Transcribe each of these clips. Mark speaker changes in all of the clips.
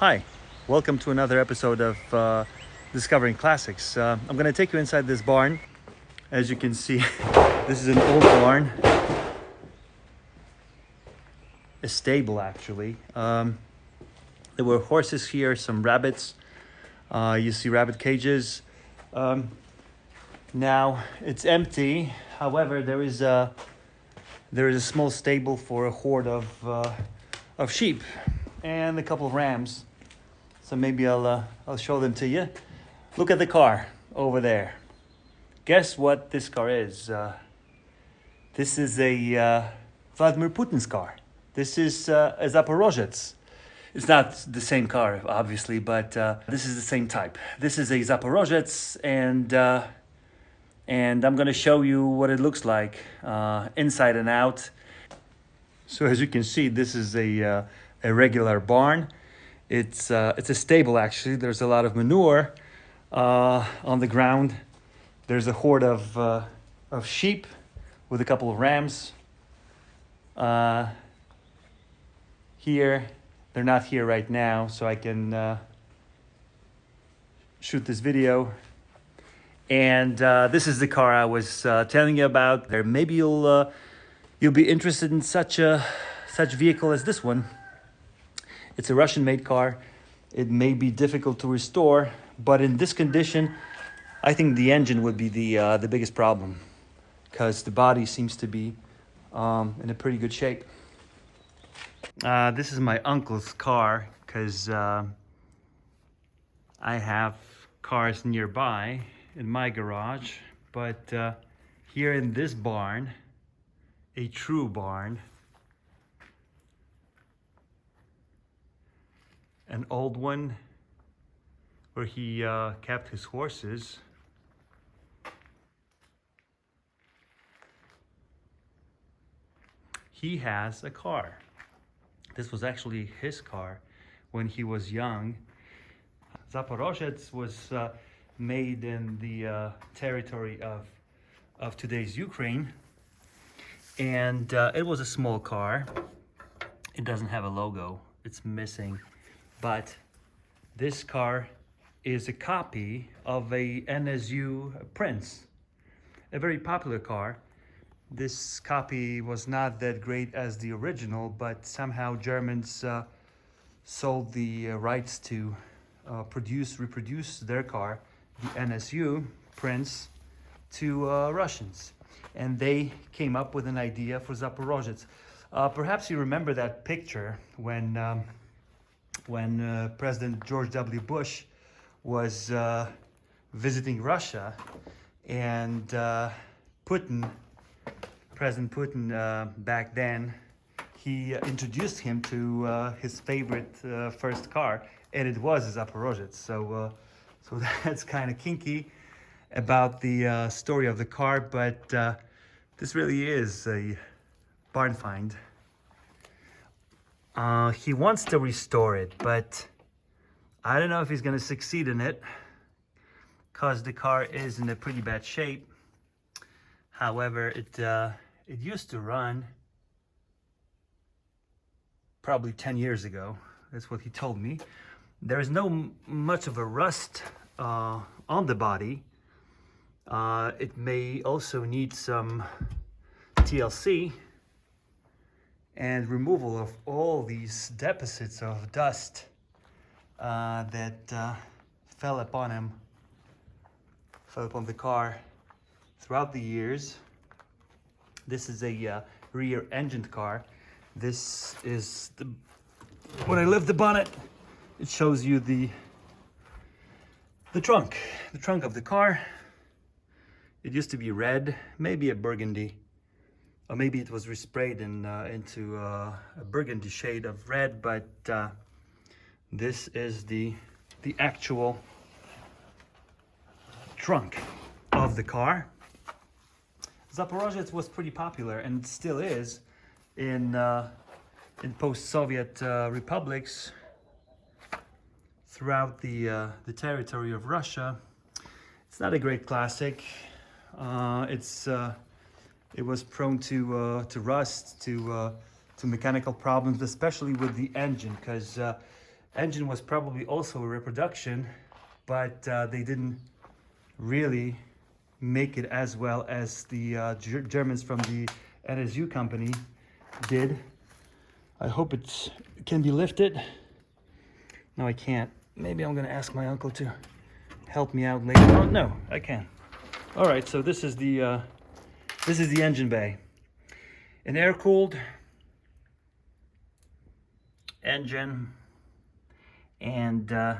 Speaker 1: Hi, welcome to another episode of uh, Discovering Classics. Uh, I'm going to take you inside this barn. As you can see, this is an old barn, a stable actually. Um, there were horses here, some rabbits. Uh, you see rabbit cages. Um, now it's empty. However, there is a there is a small stable for a horde of uh, of sheep and a couple of rams. So maybe I'll uh, I'll show them to you. Look at the car over there. Guess what this car is? Uh, this is a uh, Vladimir Putin's car. This is uh, a Zaporozhets. It's not the same car, obviously, but uh, this is the same type. This is a Zaporozhets, and uh, and I'm gonna show you what it looks like uh, inside and out. So as you can see, this is a a regular barn. It's uh, it's a stable actually. There's a lot of manure uh, on the ground. There's a horde of uh, of sheep with a couple of rams. Uh, here, they're not here right now, so I can uh, shoot this video. And uh, this is the car I was telling you about. There, maybe you'll you'll be interested in such a such vehicle as this one. It's a Russian-made car. It may be difficult to restore, but in this condition, I think the engine would be the uh, the biggest problem, because the body seems to be um, in a pretty good shape. Uh, this is my uncle's car, because uh, I have cars nearby in my garage, but uh, here in this barn, a true barn, an old one where he uh, kept his horses. He has a car. This was actually his car when he was young. Zaporozhets was uh, made in the uh, territory of, of today's Ukraine. And uh, it was a small car. It doesn't have a logo, it's missing. But this car is a copy of a NSU Prince, a very popular car. This copy was not that great as the original, but somehow Germans uh, sold the uh, rights to uh, produce, reproduce their car, the NSU Prince, to uh, Russians. And they came up with an idea for Zaporozhets. Uh, perhaps you remember that picture when, um, when uh, President George W. Bush was uh, visiting Russia and uh, Putin, President Putin uh, back then, he introduced him to uh, his favorite uh, first car, and it was a Zaporozhets. So, so that's kind of kinky about the story of the car, but this really is a barn find. Uh, he wants to restore it, but I don't know if he's going to succeed in it because the car is in a pretty bad shape. However, it uh, it used to run probably 10 years ago. That's what he told me. There is no much of a rust uh, on the body. Uh, it may also need some TLC and removal of all these deposits of dust uh, that uh, fell upon him, fell upon the car throughout the years. This is a uh, rear engined car. This is the when I lift the bonnet, it shows you the the trunk, the trunk of the car. It used to be red, maybe a burgundy, or maybe it was resprayed in, uh, into uh, a burgundy shade of red. But uh, this is the the actual trunk of the car. Zaporozhets was pretty popular and still is in uh, in post-Soviet uh, republics throughout the uh, the territory of Russia. It's not a great classic. It's it was prone to uh, to rust, to uh, to mechanical problems, especially with the engine, because uh, engine was probably also a reproduction, but uh, they didn't really make it as well as the uh, Ger- Germans from the NSU company did. I hope it can be lifted. No, I can't. Maybe I'm gonna ask my uncle to help me out later. Oh, no, I can. All right, so this is the uh, this is the engine bay, an air cooled engine, and uh,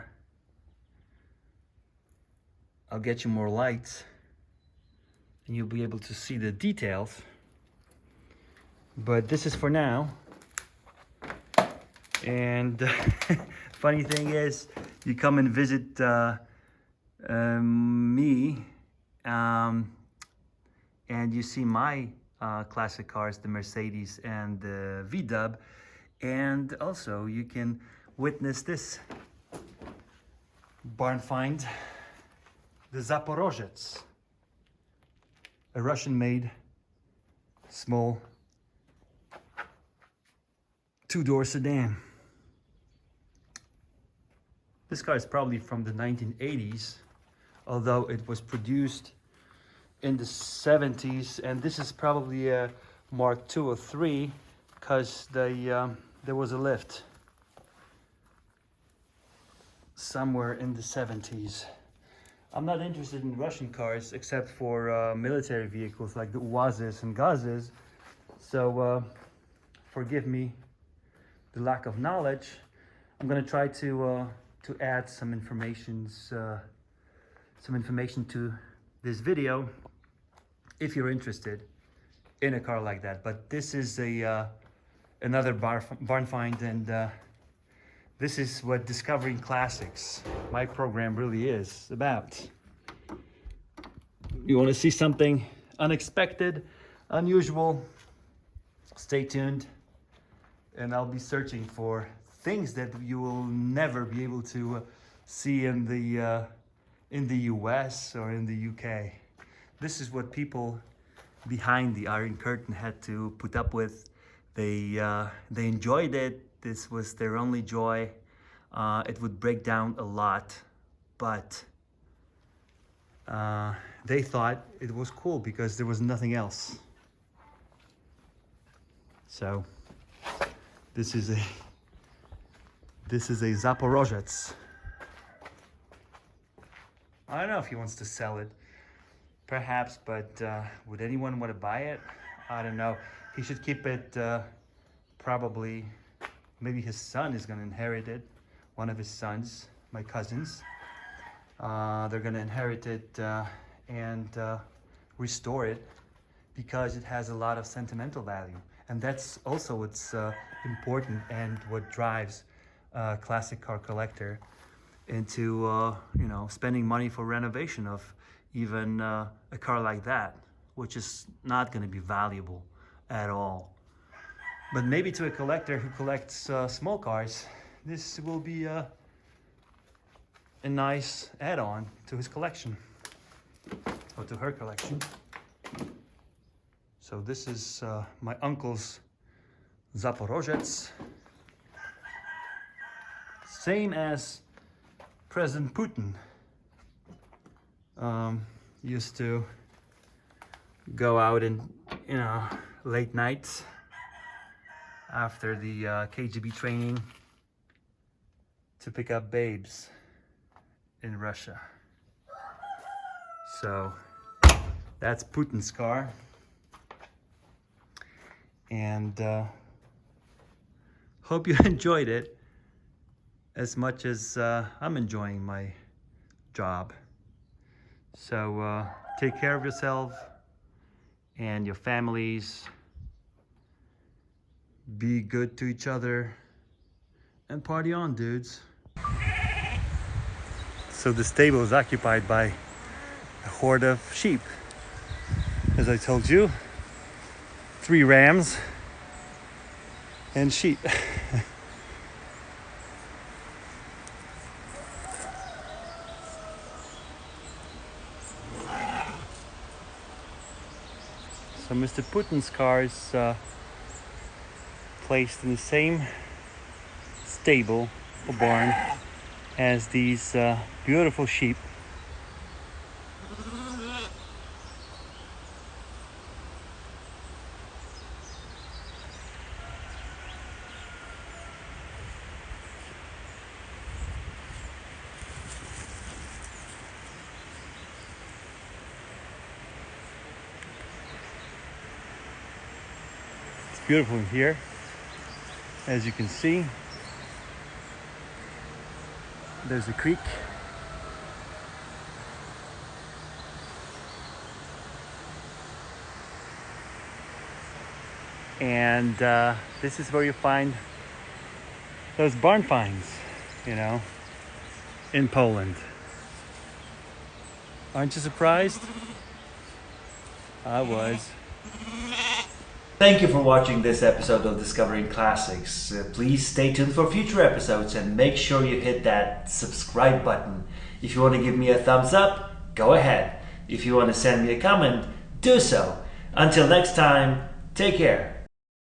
Speaker 1: I'll get you more lights, and you'll be able to see the details. But this is for now. And funny thing is, you come and visit uh, um, me, um, and you see my uh, classic cars, the Mercedes and the V-Dub, and also you can witness this barn find, the Zaporozhets, a Russian-made small two-door sedan. This car is probably from the 1980s, although it was produced in the 70s, and this is probably a Mark II or III, because the um, there was a lift somewhere in the 70s. I'm not interested in Russian cars except for uh, military vehicles like the UAZs and Gazes, so uh, forgive me the lack of knowledge. I'm gonna try to uh, to add some informations, uh, some information to this video, if you're interested in a car like that. But this is a uh, another bar, barn find, and uh, this is what discovering classics, my program really is about. You want to see something unexpected, unusual? Stay tuned, and I'll be searching for things that you will never be able to uh, see in the uh, in the US or in the UK. This is what people behind the Iron Curtain had to put up with. They uh, they enjoyed it. This was their only joy. Uh, it would break down a lot, but uh, they thought it was cool because there was nothing else. So this is a this is a Zaporozhets. I don't know if he wants to sell it. Perhaps, but uh, would anyone want to buy it? I don't know. He should keep it uh, probably. Maybe his son is going to inherit it. One of his sons, my cousins. Uh, they're going to inherit it uh, and uh, restore it because it has a lot of sentimental value. And that's also what's uh, important and what drives uh, classic car collector into you know spending money for renovation of even uh, a car like that, which is not going to be valuable at all. But maybe to a collector who collects uh, small cars, this will be a, a nice add-on to his collection or to her collection. So this is uh, my uncle's Zaporozhets same as President Putin um, used to go out in you know late nights after the uh, KGB training to pick up babes in Russia. So that's Putin's car. And uh, hope you enjoyed it as much as uh, I'm enjoying my job. So uh, take care of yourself and your families. Be good to each other and party on, dudes. So the stable is occupied by a horde of sheep. As I told you, three rams and sheep. So Mr. Putin's car is uh, placed in the same stable or barn as these uh, beautiful sheep. Beautiful here, as you can see. There's a creek. And uh, this is where you find those barn finds, you know, in Poland. Aren't you surprised? I was.
Speaker 2: Thank you for watching this episode of Discovering Classics. Uh, please stay tuned for future episodes and make sure you hit that subscribe button. If you want to give me a thumbs up, go ahead. If you want to send me a comment, do so. Until next time, take care.